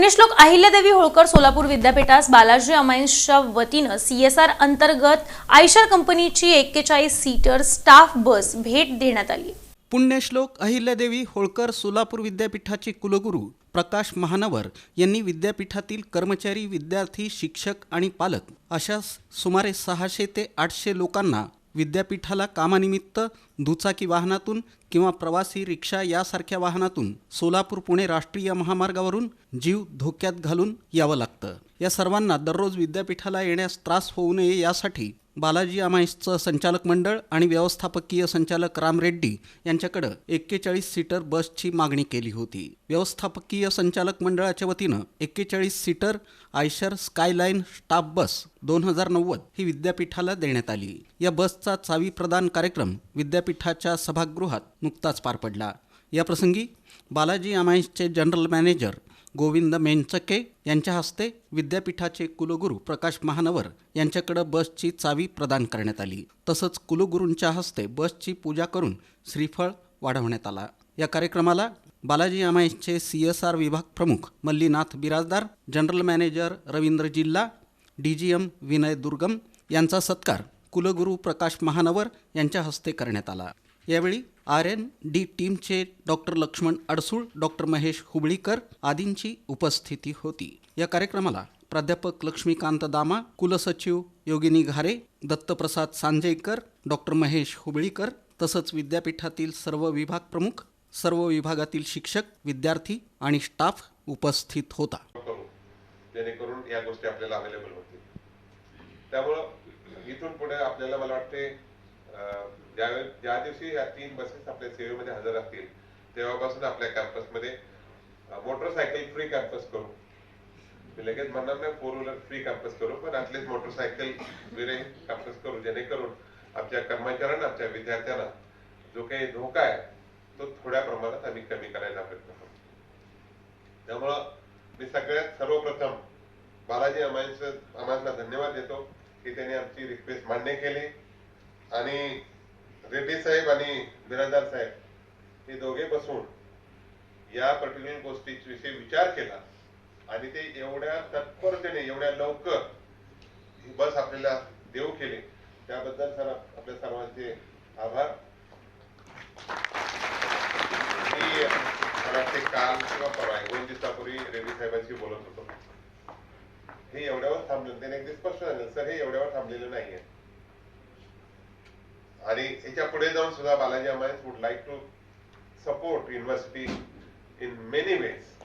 पुण्यश्लोक अहिल्यादेवी होळकर सोलापूर विद्यापीठास बालाजी अमायन्सच्या वतीनं सीएसआर अंतर्गत आयशर कंपनीची एक्केचाळीस सीटर स्टाफ बस भेट देण्यात आली. पुण्यश्लोक अहिल्यादेवी होळकर सोलापूर विद्यापीठाचे कुलगुरू प्रकाश महानवर यांनी विद्यापीठातील कर्मचारी विद्यार्थी शिक्षक आणि पालक अशा सुमारे सहाशे ते आठशे लोकांना विद्यापीठाला कामानिमित्त दुचाकी वाहनातून किंवा प्रवासी रिक्षा यासारख्या वाहनातून सोलापूर पुणे राष्ट्रीय महामार्गावरून जीव धोक्यात घालून यावं लागतं. या सर्वांना दररोज विद्यापीठाला येण्यास त्रास होऊ नये यासाठी बालाजी अमाईसचं संचालक मंडळ आणि व्यवस्थापकीय संचालक राम रेड्डी यांच्याकडं एक्केचाळीस सीटर बसची मागणी केली होती. व्यवस्थापकीय संचालक मंडळाच्या वतीनं एक्केचाळीस seater Eicher skyline staff bus दोन हजार नव्वद ही विद्यापीठाला देण्यात आली. या बसचा चावी प्रदान कार्यक्रम विद्यापीठाच्या सभागृहात नुकताच पार पडला. याप्रसंगी बालाजी अमाईसचे जनरल मॅनेजर गोविंद मेंचके यांच्या हस्ते विद्यापीठाचे कुलगुरू प्रकाश महानवर यांच्याकडं बसची चावी प्रदान करण्यात आली. तसंच कुलगुरूंच्या हस्ते बसची पूजा करून श्रीफळ वाढवण्यात आला. या कार्यक्रमाला बालाजी अमायचे सी एस आर विभाग प्रमुख मल्लीनाथ बिराजदार जनरल मॅनेजर रवींद्र जिल्हा डी जी एम विनय दुर्गम यांचा सत्कार कुलगुरू प्रकाश महानवर यांच्या हस्ते करण्यात आला. यावेळी आर एन डी टीमचे डॉक्टर लक्ष्मण अडसूळ डॉक्टर महेश हुबळीकर आदींची उपस्थिती होती. या कार्यक्रमाला प्राध्यापक लक्ष्मीकांत दामा कुलसचिव योगिनी घारे दत्तप्रसाद सांजेकर डॉक्टर महेश हुबळीकर तसंच विद्यापीठातील सर्व विभाग प्रमुख सर्व विभागातील शिक्षक विद्यार्थी आणि स्टाफ उपस्थित होता. जेणेकरून या गोष्टी आपल्याला अवेलेबल होतील. त्यामुळं इथून पुढे आपल्याला मला वाटते ज्यावेळी ज्या दिवशी या तीन बसेस आपल्या सेवेमध्ये हजर असतील तेव्हापासून आपल्या कॅम्पसमध्ये मोटरसायकल फ्री कॅम्पस करू. मी लगेच म्हणणार नाही फोर व्हीलर फ्री कॅम्पस करू पण ऍटलीस्ट मोटरसायकल कॅम्पस करू जेणेकरून आमच्या कर्मचाऱ्यांना आमच्या विद्यार्थ्यांना जो काही धोका आहे तो थोड्या प्रमाणात आम्ही कमी करायचा प्रयत्न करू. त्यामुळं मी सगळ्यात सर्वप्रथम बालाजी अमायचं अमायला धन्यवाद देतो की त्यांनी आमची रिक्वेस्ट मान्य केली. आणि रेड्डी साहेब आणि बिराजदार साहेब हे दोघे बसून या पर्टिक्युलर गोष्टीविषयी विचार केला आणि ते एवढ्या तत्परतेने एवढ्या लवकर ही बस आपल्याला देऊ केली. त्याबद्दल सर आपल्या सर्वांचे आभार. मी मला वाटते काल किंवा परवा दोन दिवसापूर्वी रेड्डी साहेबांशी बोलत होतो. हे एवढ्यावर थांबलं. त्याने अगदी स्पष्ट झालं सर हे एवढ्यावर थांबलेलं नाहीये. आणि याच्यापुढे जाऊन सुद्धा Balaji amines would like to support university in many ways